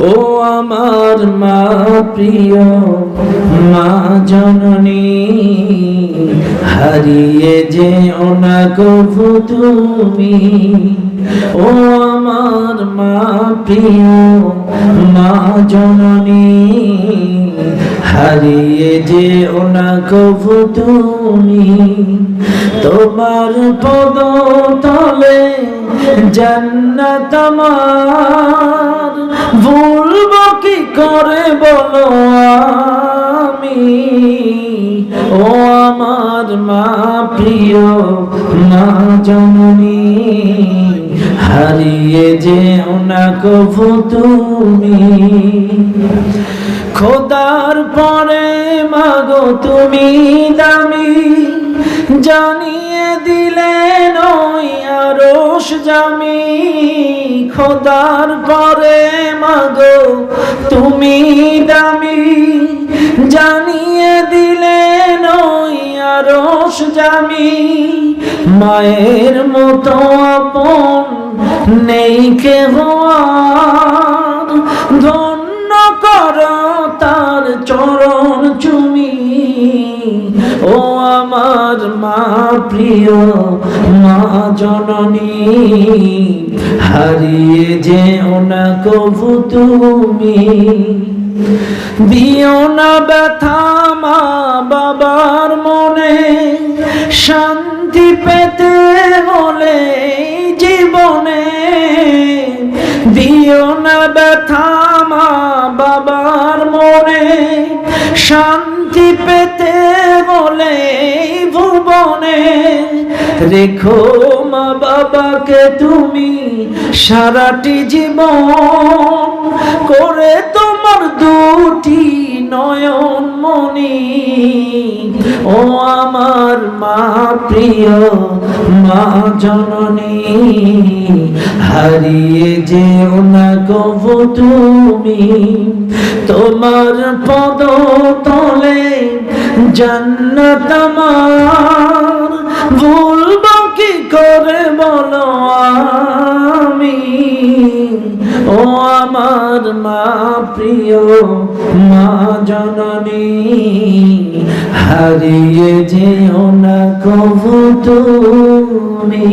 ও আমার মা প্রিয়, মা জননী, হারিয়ে যে ওনা তুমি। ও আমার মা প্রিয়, মা জননী, হারিয়ে যে ওনা তুমি। তোমার পদ তলে জান্নাত আমার। ভুলব কি করে বলো আমি? ও আমার মা প্রিয়, মা জননী, হারিয়ে যে ওনা কভু তুমি। খোদার পরে মাগো তুমি দামি, জানিয়ে আরশ জামি খোদার পরে মাগো, তুমি দামি জানিয়ে দিলেন ওই আরশ জামি। মায়ের মতো আপন নেই কে হওয়ার ধন্য কর তার চরণ আমার মা প্রিয়, মা জননী, হারিয়ে যে ওনা কভু তুমি। দিও না ব্যথা মা বাবার মনে, শান্তি পেতে হলে জীবনে। দিও না ব্যথা মা বাবার মনে, শান্তি পেতে বলে ভুবনে রেখো মা বাবাকে তুমি। সারাটি জীবন করে তোমার দুটি নয়ন মনি ও আমার মা প্রিয় মা জননী, হারিয়ে যেও না কভু তুমি। তোমার পদ জান্নাত আমার। ভুলব কি করে বলো আমি? ও আমার মা প্রিয়, মা জননী, হারিয়ে যেও না কভু তুমি।